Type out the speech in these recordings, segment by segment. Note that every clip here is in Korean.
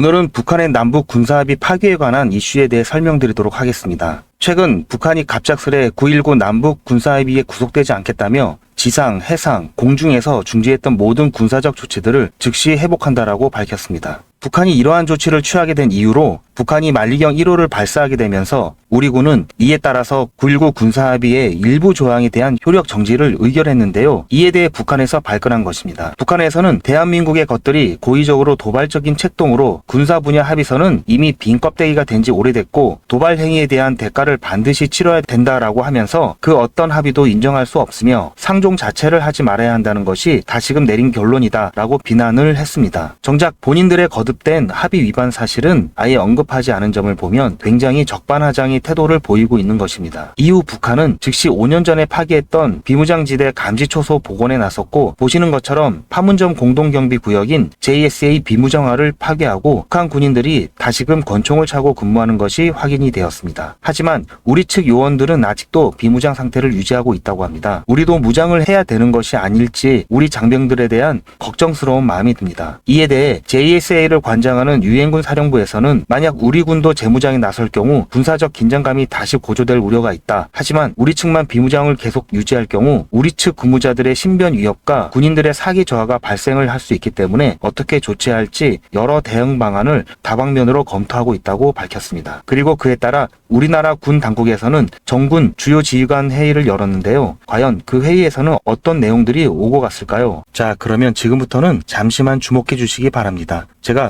오늘은 북한의 남북 군사합의 파기에 관한 이슈에 대해 설명드리도록 하겠습니다. 최근 북한이 갑작스레 9.19 남북 군사합의에 구속되지 않겠다며 지상, 해상, 공중에서 중지했던 모든 군사적 조치들을 즉시 회복한다라고 밝혔습니다. 북한이 이러한 조치를 취하게 된 이유로 북한이 만리경 1호를 발사하게 되면서 우리 군은 이에 따라서 9.19 군사합의의 일부 조항에 대한 효력 정지를 의결했는데요. 이에 대해 북한에서 발끈한 것입니다. 북한에서는 대한민국의 것들이 고의적으로 도발적인 책동으로 군사 분야 합의서는 이미 빈 껍데기가 된 지 오래됐고 도발 행위에 대한 대가를 반드시 치러야 된다라고 하면서 그 어떤 합의도 인정할 수 없으며 상종 자체를 하지 말아야 한다는 것이 다시금 내린 결론이다라고 비난을 했습니다. 정작 본인들의 거듭 된 합의 위반 사실은 아예 언급하지 않은 점을 보면 굉장히 적반하장의 태도를 보이고 있는 것입니다. 이후 북한은 즉시 5년 전에 파기했던 비무장지대 감지초소 복원에 나섰고 보시는 것처럼 파문점 공동경비구역인 JSA 비무장화를 파괴하고 북한 군인들이 다시금 권총을 차고 근무하는 것이 확인이 되었습니다. 하지만 우리 측 요원들은 아직도 비무장 상태를 유지하고 있다고 합니다. 우리도 무장을 해야 되는 것이 아닐지 우리 장병들에 대한 걱정스러운 마음이 듭니다. 이에 대해 JSA를 관장하는 유엔군 사령부에서는 만약 우리 군도 재무장에 나설 경우 군사적 긴장감이 다시 고조될 우려가 있다. 하지만 우리 측만 비무장을 계속 유지할 경우 우리 측 근무자들의 신변 위협과 군인들의 사기 저하가 발생을 할 수 있기 때문에 어떻게 조치할지 여러 대응 방안을 다방면으로 검토하고 있다고 밝혔습니다. 그리고 그에 따라 우리나라 군 당국에서는 정군 주요 지휘관 회의를 열었는데요. 과연 그 회의에서는 어떤 내용들이 오고 갔을까요? 자, 그러면 지금부터는 잠시만 주목해 주시기 바랍니다. 제가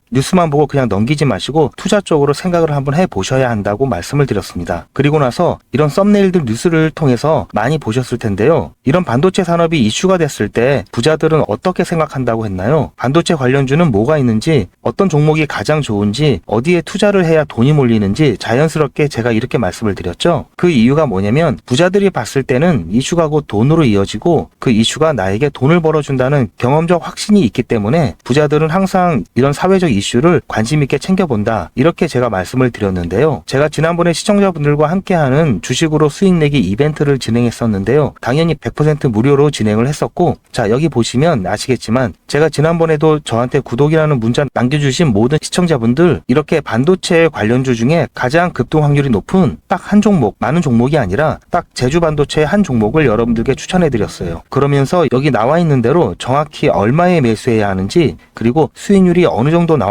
뉴스만 보고 그냥 넘기지 마시고 투자 쪽으로 생각을 한번 해 보셔야 한다고 말씀을 드렸습니다. 그리고 나서 이런 썸네일들 뉴스를 통해서 많이 보셨을 텐데요. 이런 반도체 산업이 이슈가 됐을 때 부자들은 어떻게 생각한다고 했나요? 반도체 관련주는 뭐가 있는지, 어떤 종목이 가장 좋은지, 어디에 투자를 해야 돈이 몰리는지 자연스럽게 제가 이렇게 말씀을 드렸죠. 그 이유가 뭐냐면 부자들이 봤을 때는 이슈가 곧 돈으로 이어지고 그 이슈가 나에게 돈을 벌어준다는 경험적 확신이 있기 때문에 부자들은 항상 이런 사회적 이슈를 관심 있게 챙겨본다. 이렇게 제가 말씀을 드렸는데요. 제가 지난번에 시청자분들과 함께하는 주식으로 수익 내기 이벤트를 진행했었는데요. 당연히 100% 무료로 진행을 했었고, 자, 여기 보시면 아시겠지만, 제가 지난번에도 저한테 구독이라는 문자 남겨주신 모든 시청자분들, 이렇게 반도체 관련주 중에 가장 급등 확률이 높은 딱 한 종목, 많은 종목이 아니라 딱 제주 반도체 한 종목을 여러분들께 추천해 드렸어요. 그러면서 여기 나와 있는 대로 정확히 얼마에 매수해야 하는지, 그리고 수익률이 어느 정도 나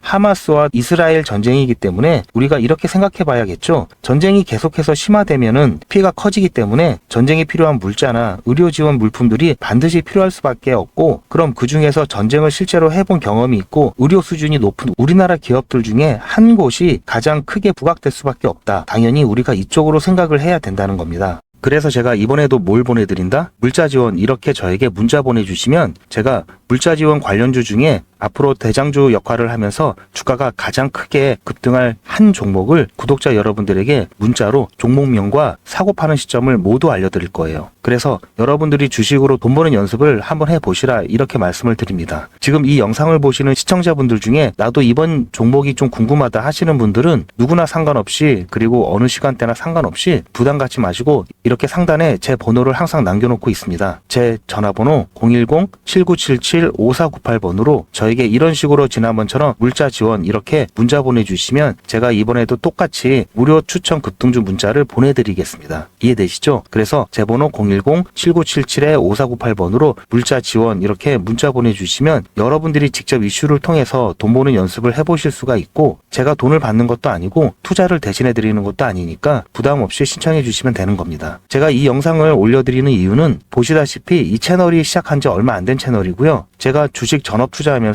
하마스와 이스라엘 전쟁이기 때문에 우리가 이렇게 생각해 봐야겠죠. 전쟁이 계속해서 심화되면은 피해가 커지기 때문에 전쟁에 필요한 물자나 의료 지원 물품들이 반드시 필요할 수밖에 없고 그럼 그 중에서 전쟁을 실제로 해본 경험이 있고 의료 수준이 높은 우리나라 기업들 중에 한 곳이 가장 크게 부각될 수밖에 없다. 당연히 우리가 이쪽으로 생각을 해야 된다는 겁니다. 그래서 제가 이번에도 뭘 보내드린다? 물자 지원 이렇게 저에게 문자 보내주시면 제가 물자 지원 관련주 중에 앞으로 대장주 역할을 하면서 주가가 가장 크게 급등할 한 종목을 구독자 여러분들에게 문자로 종목명과 사고 파는 시점을 모두 알려드릴 거예요. 그래서 여러분들이 주식으로 돈 버는 연습을 한번 해보시라 이렇게 말씀을 드립니다. 지금 이 영상을 보시는 시청자분들 중에 나도 이번 종목이 좀 궁금하다 하시는 분들은 누구나 상관없이 그리고 어느 시간대나 상관없이 부담 갖지 마시고 이렇게 상단에 제 번호를 항상 남겨놓고 있습니다. 제 전화번호 010-7977-5498번으로 저희 저에게 이런 식으로 지난번처럼 물자 지원 이렇게 문자 보내주시면 제가 이번에도 똑같이 무료 추천 급등주 문자를 보내드리겠습니다. 이해되시죠? 그래서 제 번호 010-7977-5498번으로 물자 지원 이렇게 문자 보내주시면 여러분들이 직접 이슈를 통해서 돈 버는 연습을 해보실 수가 있고 제가 돈을 받는 것도 아니고 투자를 대신해 드리는 것도 아니니까 부담 없이 신청해 주시면 되는 겁니다. 제가 이 영상을 올려드리는 이유는 보시다시피 이 채널이 시작한 지 얼마 안 된 채널이고요. 제가 주식 전업 투자하면